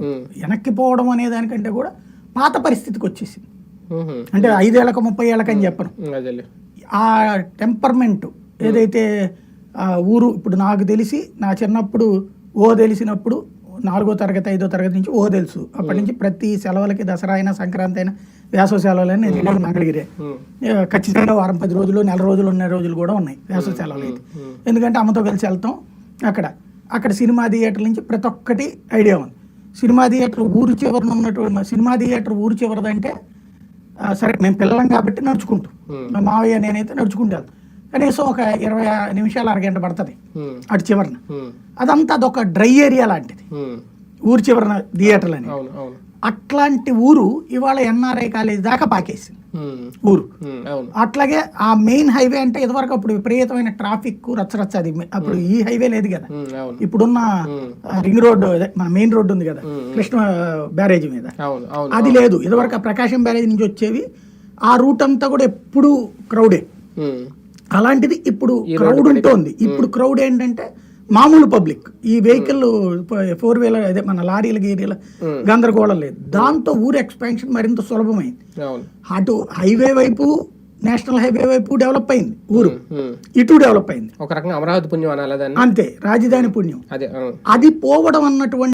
ఇప్పుడు వెనక్కి పోవడం అనే దానికంటే కూడా పాత పరిస్థితికి వచ్చేసింది. అంటే ఐదేళ్ళకి ముప్పై ఏళ్ళకి అని చెప్పను. ఆ టెంపర్మెంట్ ఏదైతే ఆ ఊరు ఇప్పుడు నాకు తెలిసి నా చిన్నప్పుడు ఓ తెలిసినప్పుడు నాలుగో తరగతి ఐదో తరగతి నుంచి ఓ తెలుసు. అప్పటి నుంచి ప్రతి సెలవులకి దసరా అయినా సంక్రాంతి అయినా వేసవ సెలవులైనా నేను వెళ్ళేది మంగళగిరే ఖచ్చితంగా వారం పది రోజులు నెల రోజులు ఉన్న రోజులు కూడా ఉన్నాయి వేసవ సెలవులు అయితే ఎందుకంటే అమ్మతో కలిసి వెళ్తాం అక్కడ. అక్కడ సినిమా థియేటర్ నుంచి ప్రతి ఒక్కటి ఐడియా ఉంది. సినిమా థియేటర్ ఊరు చివరన ఉన్నటువంటి సినిమా థియేటర్ ఊరు చివరదంటే సరే మేము పిల్లలం కాబట్టి నడుచుకుంటాం. మా మావయ్య నేనైతే నడుచుకుంటూ వెళ్తాం కనీసం ఒక ఇరవై నిమిషాలు అరగంట పడుతుంది అటు చివరన. అదంతా అదొక డ్రై ఏరియా లాంటిది. ఊరు చివరన థియేటర్లు అని అవును అవును. అట్లాంటి ఊరు ఇవాళ ఎన్ఆర్ఐ కాలేజ్ దాకా పాకేసింది. ఊరు. అట్లాగే ఆ మెయిన్ హైవే అంటే ఇదివరకు అప్పుడు విపరీతమైన ట్రాఫిక్ రచ్చరచ్చ అది అప్పుడు ఈ హైవే లేదు కదా. ఇప్పుడున్న రింగ్ రోడ్ మన మెయిన్ రోడ్ ఉంది కదా. కృష్ణ బ్యారేజ్ మీద. అవును అవును అది లేదు. ఇదివరకు ఆ ప్రకాశం బ్యారేజ్ నుంచి వచ్చేవి. ఆ రూట్ అంతా కూడా ఎప్పుడు క్రౌడే. అలాంటిది ఇప్పుడు క్రౌడ్ ఉంటుంది. ఇప్పుడు క్రౌడ్ ఏంటంటే మామూలు పబ్లిక్. ఈ వెహికల్ ఫోర్ వీలర్ అదే మన లారీల గీరీల గందరగోళం లేదు. దాంతో ఊరు ఎక్స్పాన్షన్ మరింత సులభమైంది. అటు హైవే వైపు నేషనల్ హైవే వైపు డెవలప్ అయింది ఊరు. ఇటు డెవలప్ అయింది. ఒక రకంగా అమరావతి పుణ్యం అనాలి అంతే రాజధాని పుణ్యం. అది పోవడం అన్నటువంటి